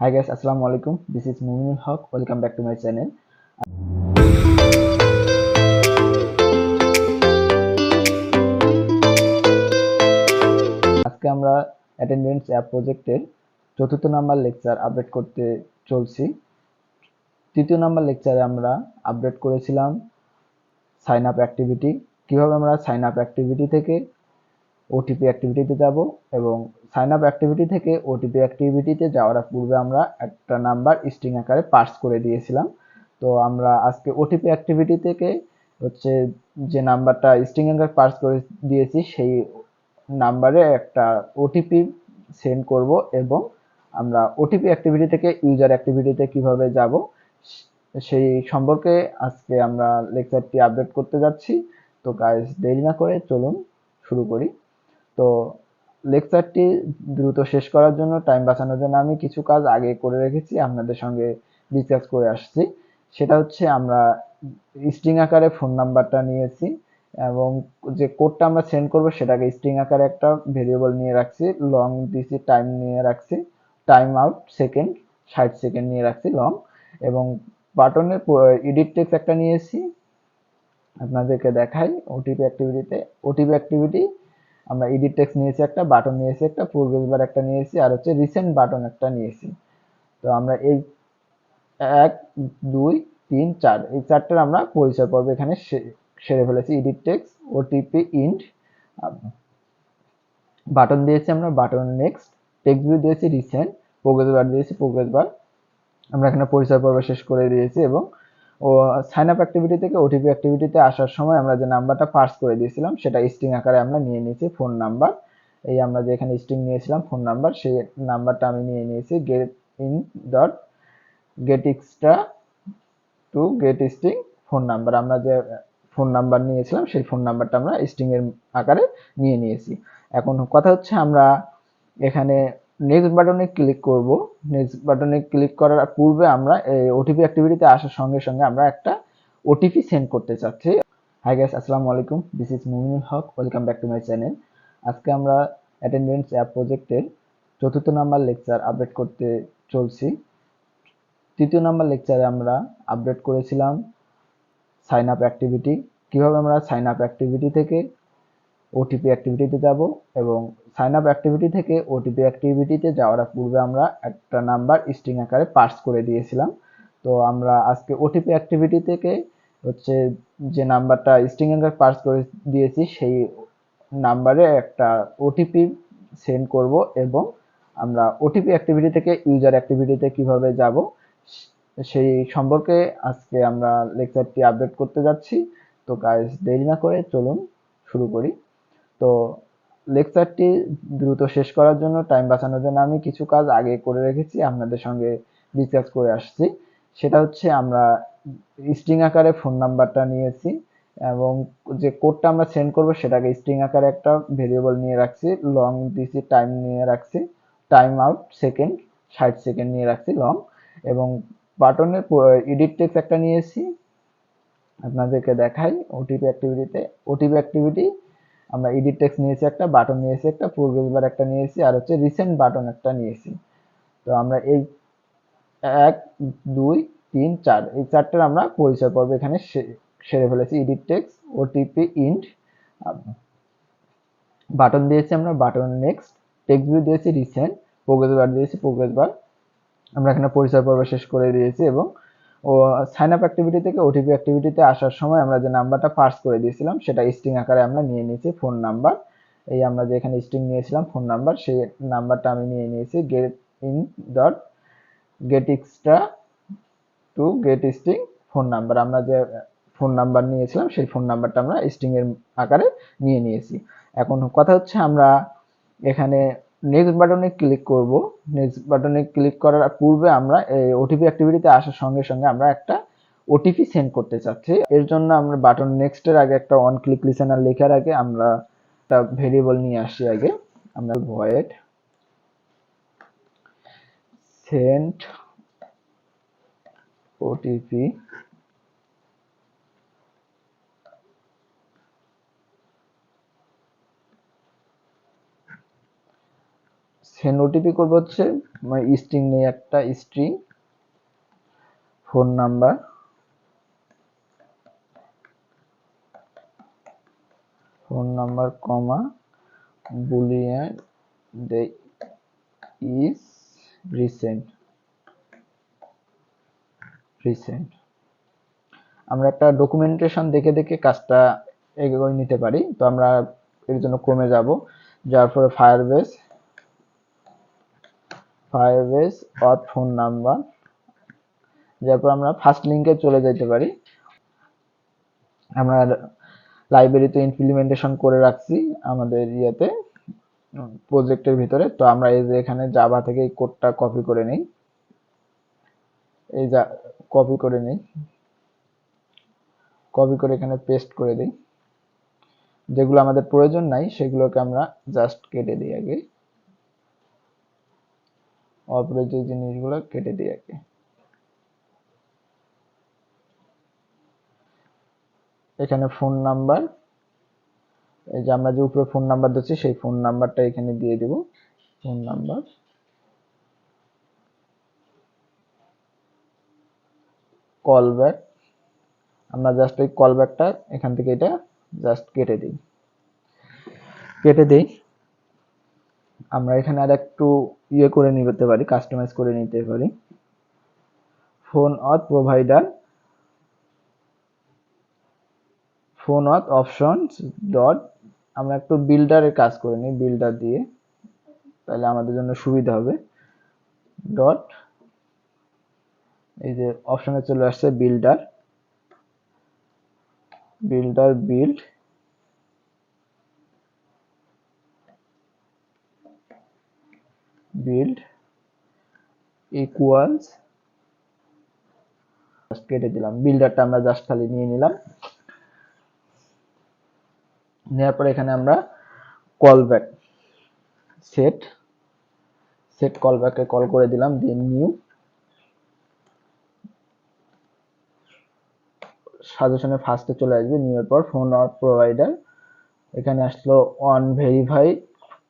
Hi guys, Assalamu alaikum. This is Muminul Haq. Welcome back to my channel. আজকে আমরা attendance app প্রজেক্টের চতুর্থ number lecture update করতে চলছি তৃতীয় নাম্বার লেকচারে আমরা আপডেট করেছিলাম সাইন আপ অ্যাক্টিভিটি কীভাবে আমরা সাইন আপ অ্যাক্টিভিটি থেকে ওটিপি অ্যাক্টিভিটিতে যাব এবং সাইন আপ অ্যাক্টিভিটি থেকে ওটিপি অ্যাক্টিভিটিতে যাওয়ার পূর্বে আমরা একটা নাম্বার স্ট্রিং আকারে পার্স করে দিয়েছিলাম। তো আমরা আজকে ওটিপি অ্যাক্টিভিটি থেকে হচ্ছে যে নাম্বারটা স্ট্রিং আকারে পার্স করে দিয়েছি, সেই নাম্বারে একটা ওটিপি সেন্ড করব এবং আমরা ওটিপি অ্যাক্টিভিটি থেকে ইউজার অ্যাক্টিভিটিতে কীভাবে যাব, সেই সম্পর্কে আজকে আমরা লেকচারটি আপডেট করতে যাচ্ছি। তো গাইস দেরি না করে চলুন শুরু করি। তো লেকচারটি দ্রুত শেষ করার জন্য টাইম বাঁচানোর জন্য আমি কিছু কাজ আগে করে রেখেছি, আপনাদের সঙ্গে ডিসকাস করে আসছি। সেটা হচ্ছে আমরা স্ট্রিং আকারে ফোন নাম্বারটা নিয়েছি এবং যে কোডটা আমরা সেন্ড করব সেটাকে স্ট্রিং আকারে একটা ভেরিয়েবল নিয়ে রাখছি লং দিছি টাইম নিয়ে রাখছি টাইম আউট সেকেন্ড ষাট সেকেন্ড নিয়ে রাখছি লং এবং বাটনের এডিট টেক্স একটা নিয়েছি, আপনাদেরকে দেখাই ওটিপি অ্যাক্টিভিটিতে ওটিপি অ্যাক্টিভিটি আমরা এডিট টেক্স নিয়েছি একটা বাটন নিয়েছি একটা প্রোগ্রেস বার একটা নিয়েছি, আর হচ্ছে রিসেন্ট বাটন একটা নিয়েছি। তো আমরা এই এক, দুই, তিন, চার, এই চারটার আমরা পরিচয় পর্ব এখানে সেরে ফেলেছি edit text OTP int button দিয়েছি আমরা বাটন নেক্সট টেক্সট ভিউ দিয়েছি রিসেন্ট প্রোগ্রেস বার দিয়েছি প্রোগ্রেস বার আমরা এখানে পরিচয় পর্ব শেষ করে দিয়েছি এবং ও সাইন আপ অ্যাক্টিভিটি থেকে ওটিপি অ্যাক্টিভিটিতে আসার সময় আমরা যে নাম্বারটা পার্স করে দিয়েছিলাম, সেটা স্ট্রিং আকারে আমরা নিয়ে নিয়েছি ফোন নাম্বার এই আমরা যে এখানে স্ট্রিং নিয়েছিলাম ফোন নাম্বার সেই নাম্বারটা আমি নিয়ে নিয়েছি get in dot get extra to get string phone number আমরা যে ফোন নাম্বার নিয়েছিলাম, সেই ফোন নাম্বারটা আমরা স্ট্রিং এর আকারে নিয়ে নিয়েছি। এখন কথা হচ্ছে আমরা এখানে নেক্সট বাটনে ক্লিক করব। নেক্সট বাটনে ক্লিক করার পূর্বে আমরা এই ওটিপি অ্যাক্টিভিটিতে আসার সঙ্গে সঙ্গে আমরা একটা ওটিপি সেন্ড করতে চাচ্ছি। হাই গাইস আসসালামু আলাইকুম। This is Muminul Haque welcome back to my channel আজকে আমরা অ্যাটেন্ডেন্স অ্যাপ প্রজেক্টের চতুর্থ নাম্বার লেকচার আপডেট করতে চলছি। তৃতীয় নাম্বার লেকচারে আমরা আপডেট করেছিলাম সাইন আপ অ্যাক্টিভিটি কীভাবে আমরা সাইন আপ অ্যাক্টিভিটি থেকে ওটিপি অ্যাক্টিভিটিতে যাব এবং সাইন আপ অ্যাক্টিভিটি থেকে ওটিপি অ্যাক্টিভিটিতে যাওয়ার পূর্বে আমরা একটা নাম্বার স্ট্রিং আকারে পার্স করে দিয়েছিলাম। তো আমরা আজকে ওটিপি অ্যাক্টিভিটি থেকে হচ্ছে যে নাম্বারটা স্ট্রিং আকারে পার্স করে দিয়েছি, সেই নাম্বারে একটা ওটিপি সেন্ড করব এবং আমরা ওটিপি অ্যাক্টিভিটি থেকে ইউজার অ্যাক্টিভিটিতে কীভাবে যাব, সেই সম্পর্কে আজকে আমরা লেকচারটি আপডেট করতে যাচ্ছি। তো গাইস দেরি না করে চলুন শুরু করি। তো লেকচারটি দ্রুত শেষ করার জন্য টাইম বাঁচানোর জন্য আমি কিছু কাজ আগে করে রেখেছি, আপনাদের সঙ্গে ডিসকাস করে আসছি। সেটা হচ্ছে আমরা স্ট্রিং আকারে ফোন নাম্বারটা নিয়েছি এবং যে কোডটা আমরা সেন্ড করব সেটাকে স্ট্রিং আকারে একটা ভেরিয়েবল নিয়ে রাখছি লং দিছি টাইম নিয়ে রাখছি টাইম আউট সেকেন্ড ষাট সেকেন্ড নিয়ে রাখছি লং এবং বাটনের এডিট টেক্স একটা নিয়েছি। আপনাদেরকে দেখাই ওটিপি অ্যাক্টিভিটিতে ওটিপি অ্যাক্টিভিটি আমরা এডিট টেক্সট নিয়েছি একটা বাটন নিয়েছি একটা প্রোগ্রেস একটা নিয়েছি, আর হচ্ছে রিসেন্ট বাটন একটা নিয়েছি। তো আমরা এই এক, দুই, তিন, চার, এই চারটার আমরা পরিচয় পর্ব এখানে সেরে ফেলেছি edit text OTP int button দিয়েছি আমরা বাটন নেক্সট টেক্সট ভিউ দিয়েছি রিসেন্ট প্রোগ্রেস বার দিয়েছি প্রোগ্রেস বার আমরা এখানে পরিচয় পর্ব শেষ করে দিয়েছি এবং ও সাইন আপ অ্যাক্টিভিটি থেকে ওটিপি অ্যাক্টিভিটিতে আসার সময় আমরা যে নাম্বারটা পার্স করে দিয়েছিলাম, সেটা স্ট্রিং আকারে আমরা নিয়ে নিয়েছি ফোন নাম্বার এই আমরা যে এখানে স্ট্রিং নিয়েছিলাম ফোন নাম্বার সেই নাম্বারটা আমি নিয়ে নিয়েছি get in dot get extra to get string phone number আমরা যে ফোন নাম্বার নিয়েছিলাম, সেই ফোন নাম্বারটা আমরা স্ট্রিং এর আকারে নিয়ে নিয়েছি। এখন কথা হচ্ছে আমরা এখানে নেক্সট বাটনে ক্লিক করব। নেক্সট বাটনে ক্লিক করার পূর্বে আমরা এই ওটিপি অ্যাক্টিভিটিতে আসার সঙ্গে সঙ্গে আমরা একটা ওটিপি সেন্ড করতে চাচ্ছি। এর জন্য আমরা বাটন নেক্সটের আগে একটা অন ক্লিক লিসেনার লেখার আগে আমরা একটা ভেরিয়েবল নিয়ে আসি আগে। আমরা void send OTP send OTP করব হচ্ছে মানে স্ট্রিং নেই একটা string phone number phone number comma boolean they is resend resend আমরা একটা ডকুমেন্টেশন দেখে দেখে কাজটা এগিয়ে নিতে পারি, তো আমরা এর জন্য ক্রমে যাব যার পরে Firebase Firebase auth phone number যারপর আমরা ফার্স্ট লিঙ্কে চলে যেতে পারি। আমরা লাইব্রেরিতে ইমপ্লিমেন্টেশন করে রাখছি আমাদের ইয়েতে প্রজেক্টের ভিতরে। তো আমরা এই যে এখানে জাভা থেকে এই কোডটা কপি করে নেই। এই যা কপি করে নেই। কপি করে এখানে পেস্ট করে দিই। যেগুলো আমাদের প্রয়োজন নাই, সেগুলোকে আমরা জাস্ট কেটে দিই আগে। অপ্রয়োজনীয় জিনিসগুলো কেটে দিই আগে এখানে ফোন নাম্বার এই যে আমরা যে উপরে ফোন নাম্বার দিচ্ছি, সেই ফোন নাম্বারটা এখানে দিয়ে দেব ফোন নাম্বার কল ব্যাক আমরা জাস্ট ওই কল ব্যাকটা এখান থেকে এটা জাস্ট কেটে দিই। কেটে দিই। আমরা এখানে আর একটু ইয়ে করে নিতে পারি কাস্টমাইজ করে নিতে পারি। Phone auth provider phone auth options dot আমরা একটু বিল্ডারের কাজ করে নিই বিল্ডার দিয়ে। তাহলে আমাদের জন্য সুবিধা হবে। ডট এই যে অপশনে চলে আসছে builder builder build build equals কেটে দিলাম। বিল্ডারটা আমরা জাস্ট খালি নিয়ে নিলাম। নেওয়ার পরে এখানে আমরা call back set set call ব্যাকে কল করে দিলাম দিয়ে নিউ সাজেশনে ফার্স্টে চলে আসবে নিউ এর পর ফোন অফ প্রোভাইডার এখানে আসলো অন ভেরিফাই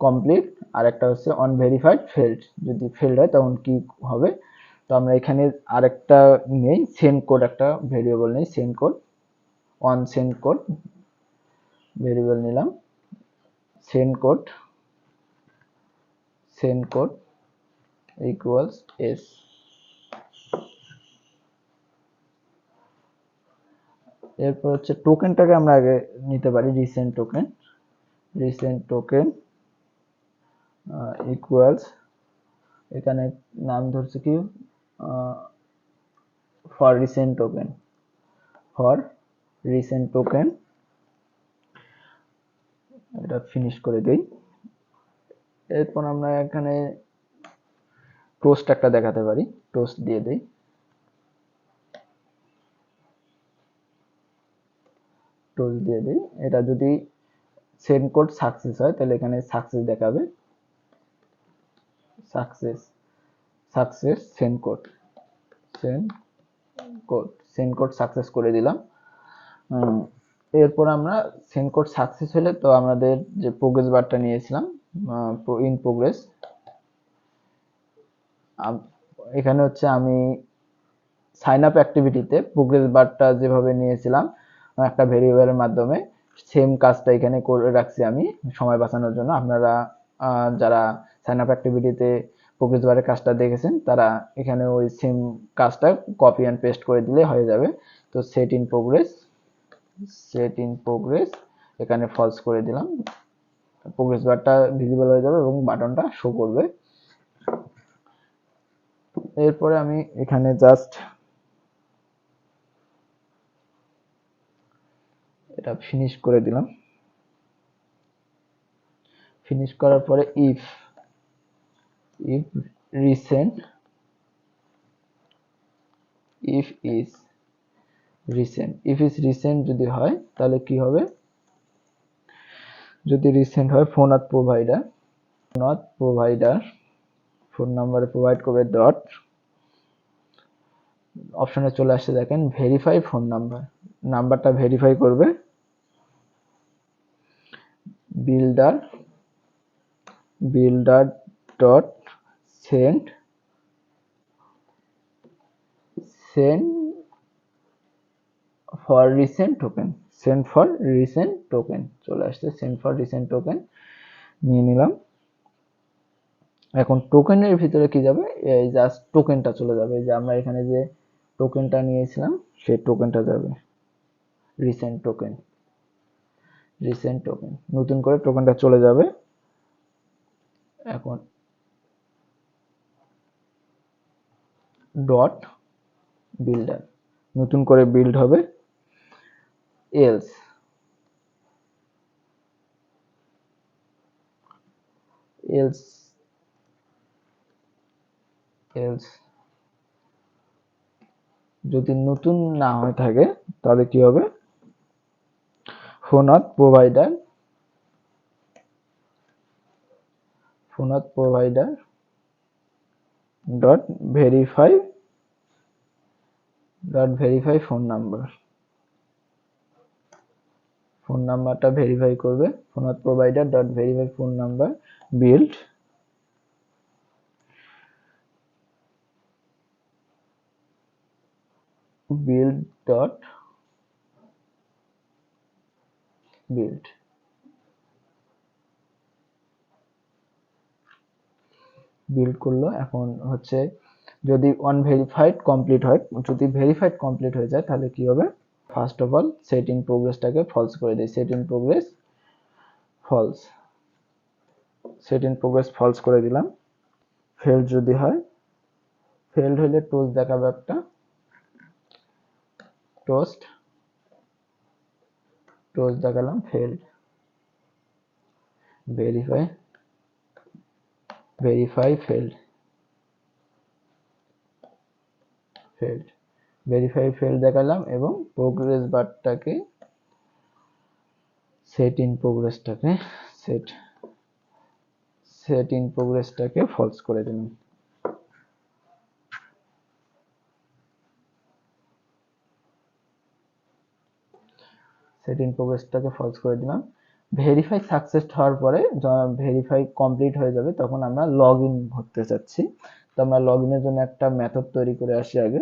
কমপ্লিট আর একটা হচ্ছে অন ভেরিফাইড ফেল্ড যদি ফেল্ড হয়, তখন কি হবে? তো আমরা এখানে আরেকটা নেই সেন্ড কোড একটা ভেরিয়েবল নেই send code on send code variable নিলাম send code send code equals S এরপর হচ্ছে টোকেনটাকে আমরা আগে নিতে পারি resend token resend token equals এখানে নাম ধরছে কি? For resend token for resend token এটা ফিনিশ করে দেই। এরপর আমরা এখানে টোস্ট একটা দেখাতে পারি টোস্ট দিয়ে দেই। টোস্ট দিয়ে দিই। এটা যদি সেন্ড কোড সাকসেস হয়, তাহলে এখানে সাকসেস দেখাবে। Success success send code send code send code success করে দিলাম। এরপর আমরা সেন্ড কোড সাকসেস হলে তো আমাদের যে প্রোগ্রেস বারটা নিয়েছিলাম ইন প্রোগ্রেস এখানে হচ্ছে আমি সাইন আপ অ্যাক্টিভিটিতে প্রোগ্রেস বারটা যেভাবে নিয়েছিলাম একটা ভেরিয়েবলের মাধ্যমে সেম কাজটা এখানে করে রাখছি আমি সময় বাঁচানোর জন্য। আপনারা যারা সাইন আপ অ্যাক্টিভিটিতে প্রোগ্রেস কাজটা দেখেছেন, তারা এখানে ওই সেম কাজটা কপি অ্যান্ড পেস্ট করে দিলে হয়ে যাবে। তো set in progress set in progress এখানে ফলস করে দিলাম। প্রোগ্রেস বারটা ভিজিবল হয়ে যাবে এবং বাটনটা শো করবে। এরপরে আমি এখানে জাস্ট এটা ফিনিশ করে দিলাম। ফিনিশ করার পরে if if resend if is resend if is resend যদি হয়, তাহলে কি হবে? যদি রিসেন্ট হয় phone auth provider phone auth provider phone নাম্বারে প্রোভাইড করবে ডট অপশনে চলে আসছে দেখেন ভেরিফাই ফোন নাম্বার নাম্বারটা ভেরিফাই করবে builder builder dot send send for resend token send for resend token চলে আসছে সেন্ড ফর রিসেন্ট টোকেন নিয়ে নিলাম। এখন টোকেনের ভিতরে কি যাবে? এই জাস্ট টোকেনটা চলে যাবে। যে আমরা এখানে যে টোকেনটা নিয়েছিলাম, সেই টোকেনটা যাবে। রিসেন্ট টোকেন রিসেন্ট টোকেন নতুন করে টোকেনটা চলে যাবে। এখন ডট বিল্ডার নতুন করে বিল্ড হবে এলস এলস এলস যদি নতুন না হয়ে থাকে, তাহলে কি হবে? Phone auth provider phone auth provider dot verify dot verify phone number phone নাম্বারটা ভেরিফাই করবে। Phone auth provider dot verify phone number build build dot build build করল। এখন হচ্ছে যদি অনভেরিফাইড কমপ্লিট হয়, যদি ভেরিফাইড কমপ্লিট হয়ে যায়, তাহলে কি হবে? ফার্স্ট অফ অল সেট প্রোগ্রেসটাকে ফলস করে দিই set progress false set progress false করে দিলাম। ফেল যদি হয় ফেলড হলে টোস্ট দেখাবে একটা। টোস্ট টোস্ট দেখালাম failed verify verify failed failed verify fail দেখালাম এবং প্রোগ্রেস বারটাকে সেট ইন প্রোগ্রেসটাকে সেট সেট ইন প্রোগ্রেসটাকে ফলস করে দিলাম। সেট ইন প্রোগ্রেসটাকে ফলস করে দিলাম। ভেরিফাই সাকসেস হওয়ার পরে ভেরিফাই কমপ্লিট হয়ে যাবে, তখন আমরা লগ ইন করতে চাচ্ছি। তো আমরা লগ ইনের জন্য একটা মেথড তৈরি করে আসি আগে।